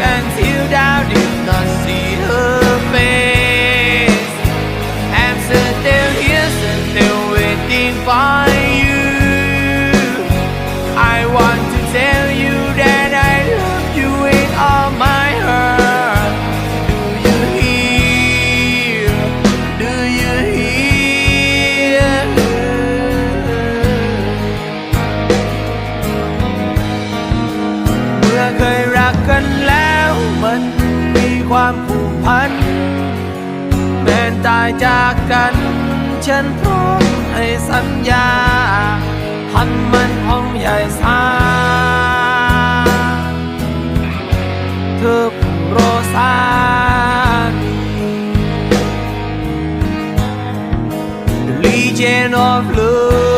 and feel down in พัน แม้ตายจากกัน ฉันพร้อมให้สัญญา พันมันของใหญ่สาเธอผู้รสามี The Legion of Love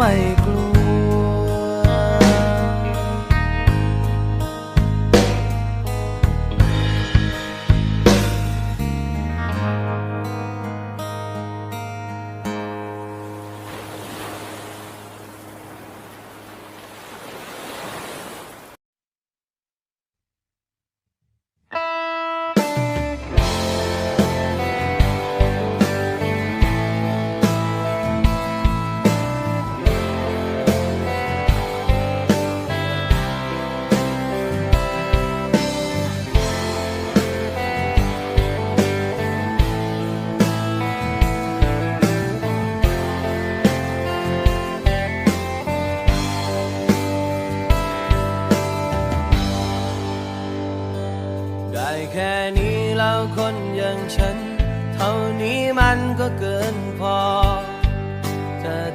ไม่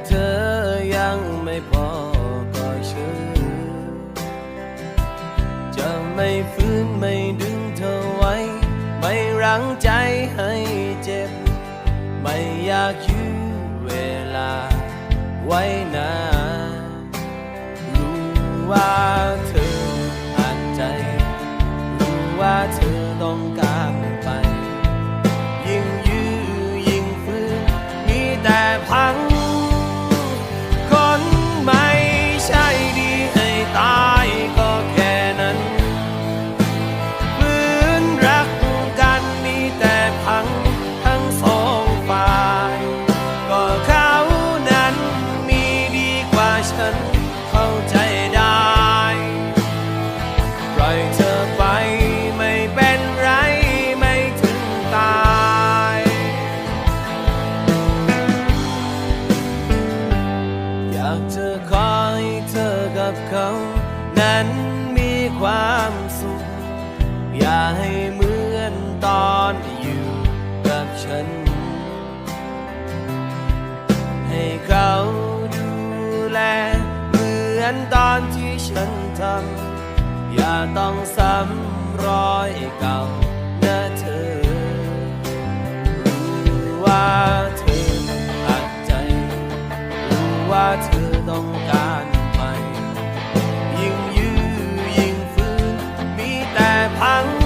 เธอยังไม่พอก็เชื่อจะไม่ฟื้นไม่ดึงเธอไว้ ไม่รั้งใจให้เจ็บ ไม่อยากยื้อเวลาไว้นาน ความสุข อย่าให้เหมือนตอนอยู่กับฉัน ให้เขาดูแล เหมือนตอนที่ฉันทำ อย่าต้องซ้ำรอยเก่านะเธอ รู้ว่าเธออัดใจ รู้ว่าเธอต้อง แ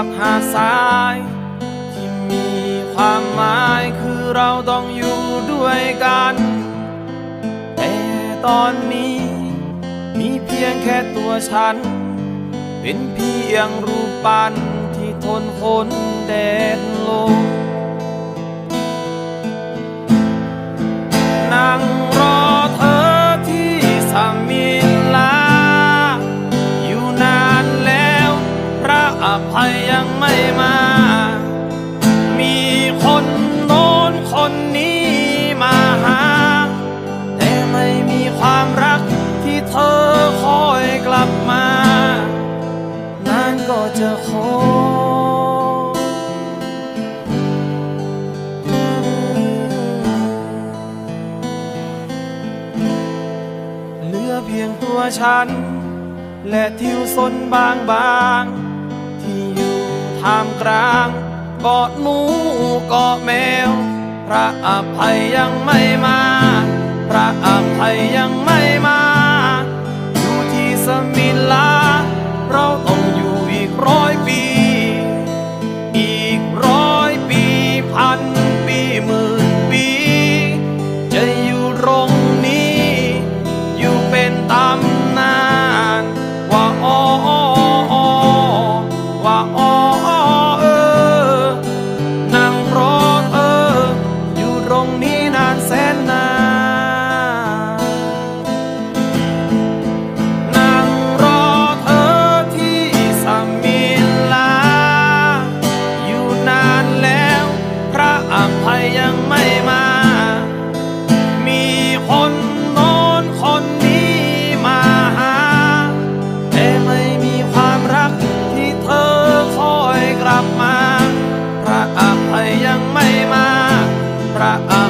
ากับหาสาย ที่มีความหมายคือเราต้องอยู่ด้วยกัน แต่ตอนนี้ มีเพียงแค่ตัวฉัน เป็นเพียงรูปปั้นที่ทนคนแดดลม เหลือเพียงตัวฉัน และทิวสนบางบางที่อยู่ท่ามกลางเกาะหนูเกาะแมว พระอภัยยังไม่มา พระอภัยยังไม่มา อยู่ที่สมิลา try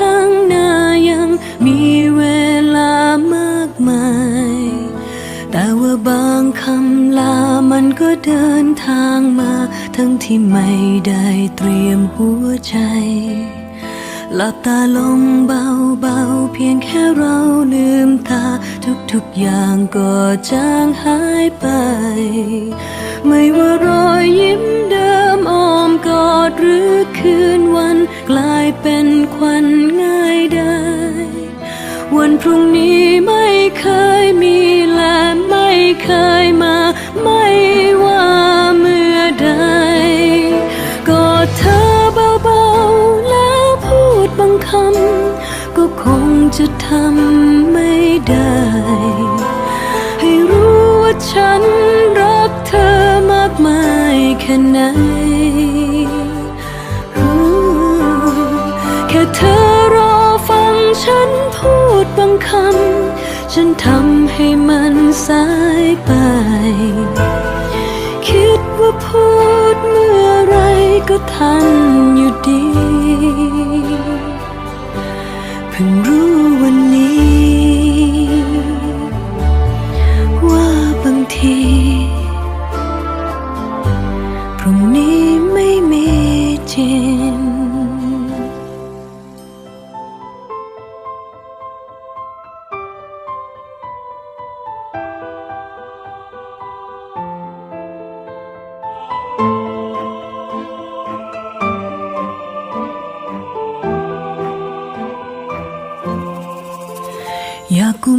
้ บางคำลามันก็เดินทางมา ทั้งที่ไม่ได้เตรียมหัวใจ หลับตาลงเบาๆ เพียงแค่เราลืมตา ทุกๆอย่างก็จางหายไป ไม่ว่ารอยยิ้มเดิมอ้อมกอดหรือคืนวัน กลายเป็นควันง่ายได้ วันพรุ่งนี้ไม่เคยมีและไม่เคยมา ไม่ว่าเมื่อใดก็เธอเบาๆแล้วพูดบางคำก็คงจะทำไม่ได้ ให้รู้ว่าฉันรักเธอมากมายแค่ไหนแค่เธอรอฟังฉัน ดบางคำ ฉันทำให้มันสายไป คิดว่าพูดเมื่อไรก็ทันอยู่ดี เพิ่งรู้วันนี้ ว่าบางที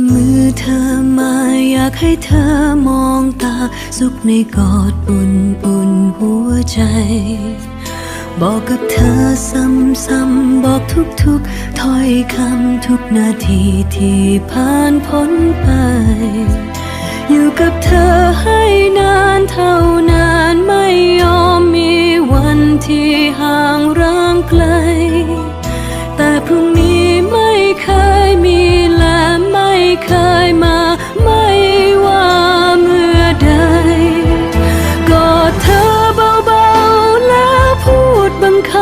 มมือเธอมาอยากให้เธอมองตา สุขในกอดอุ่นอุ่นหัวใจ บอกกับเธอซ้ำๆบอกทุกๆถ้อยคำทุกนาทีที่ผ่านพ้นไป อยู่กับเธอให้นานเท่านานไม่ยอมมีวันที่ห่างร้างไกล แต่พรุ่งนี้ไม่เคยมี เคยมาไม่ว่าเมื่อใดก็เธอเบาๆแล้วพูดบางค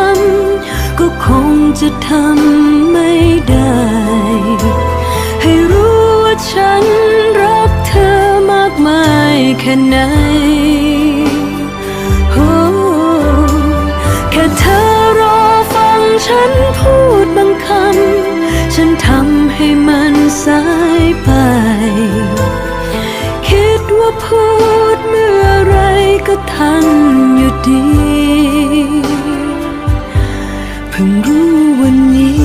ำก็คงจะทำไม่ได้ ให้รู้ว่าฉันรักเธอมากมายแค่ไหนโอ้แค่เธอรอฟังฉันพูด ฉันทำให้มันสายไป คิดว่าพูดเมื่อไรก็ทันอยู่ดี เพิ่งรู้วันนี้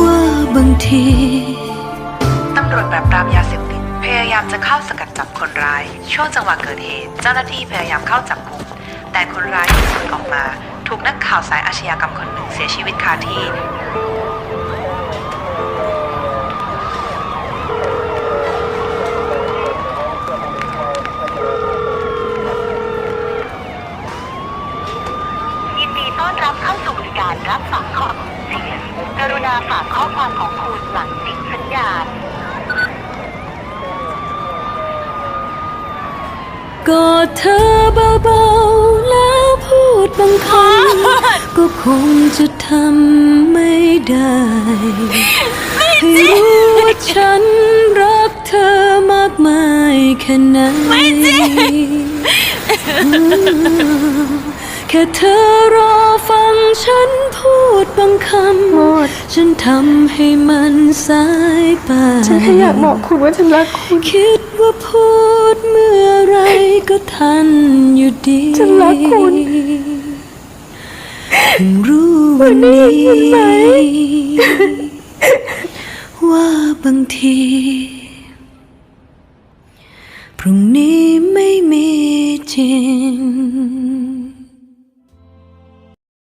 ว่าบางที ตำรวจปราบปรามยาเสพติดพยายามจะเข้าสกัดจับคนร้าย ช่วงจังหวะเกิดเหตุ เจ้าหน้าที่พยายามเข้าจับกุมแต่คนร้ายยิงปืนออกมา ถูกนักข่าวสายอาชญากรรมคนหนึ่งเสียชีวิตคาที่ ยินดีต้อนรับเข้าสู่บริการรับฝากข้อมูลเสียงกรุณาฝากข้อความของคุณหลังติดสัญญาณก็เธอเบาๆ ดบางคำก็คงจะทำไม่ได้ให้รู้ว่าฉันรักเธอมากมายแค่ไหนไม่จริแค่เธอรอฟังฉันพูดบางคำ ฉันทำให้มันสายไป ฉันแค่อยากบอกคุณว่าฉันรักคุณ คิดว่าพูดเมื่อไรก็ทันอยู่ดี ฉันรักคุณ เพิ่งรู้วันนี้ว่าบางที พรุ่งนี้ไม่มีจริง